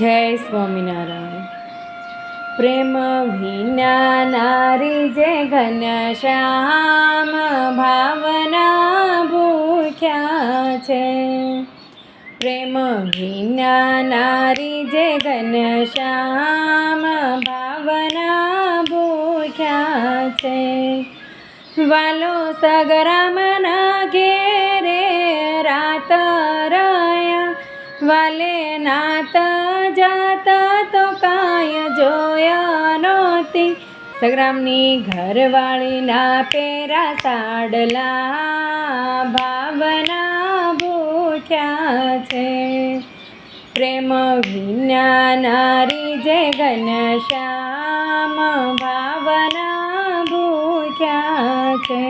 જય સ્વામિનારાયણ. પ્રેમ વિના નારી જે ઘનશ્યામ ભાવના ભૂખ્યા છે. પ્રેમ વિના નારી જે ઘનશ્યામ ભાવના ભૂખ્યા છે. વાલો સગરામના ઘેરે વાલે નાતા જાતા તો કાંઈ જોયા નહોતી. સગ્રામની ઘરવાળીના પેરા સાડલા ભાવના ભૂખ્યા છે. પ્રેમ વિના નારી જે ઘનશ્યામ ભાવના ભૂખ્યા છે.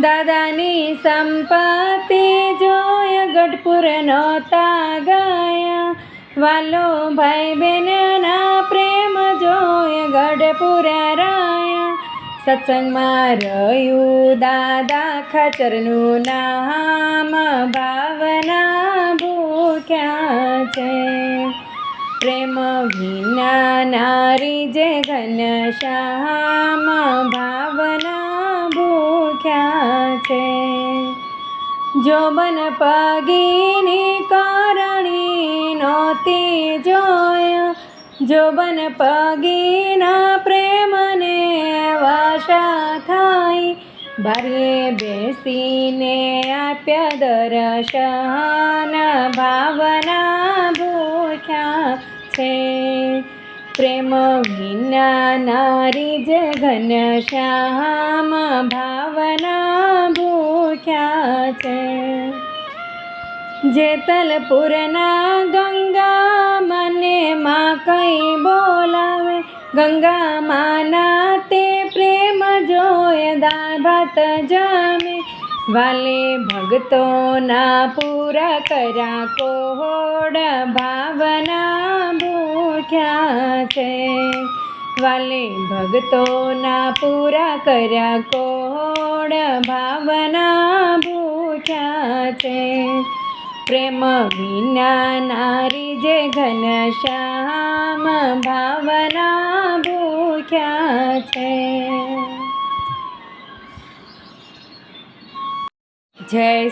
દાદાની સંપત્તિ જોય ગઢપુર નહોતા ગયા. વાલો ભાઈ બહેનના પ્રેમ જોય ગઢપુર રાયા. સત્સંગમાં રહ્યું દાદા ખચરનું નામ, ભાવના ભૂખ્યા છે. પ્રેમ વિના નારી જે ઘન શ્યામ, ભાવના ભૂખ્યા છે. જોબન પગીની કારણી નહોતી જોય. જોબન પગીના પ્રેમને વાશા થાય, બારીએ બેસીને આપ્યા દર્શન ભાવના ભૂખ્યા છે. પ્રેમ વિના નારી જે ઘનશ્યામ ભાવના છે. જેતલપુરના ગંગા મને માં કંઈ બોલાવે. ગંગા માના તે પ્રેમ જોય દાળ ભાત જામે. વાલે ભક્તોના પૂરા કર્યા કોડ ભાવના ભૂખ્યા છે. વાલે ભગતોના પૂરા કર્યા કોડ ભાવના ભૂખ્યા છે. પ્રેમ વિના નારી જે ઘન શ્યામ ભાવના ભૂખ્યા છે. જય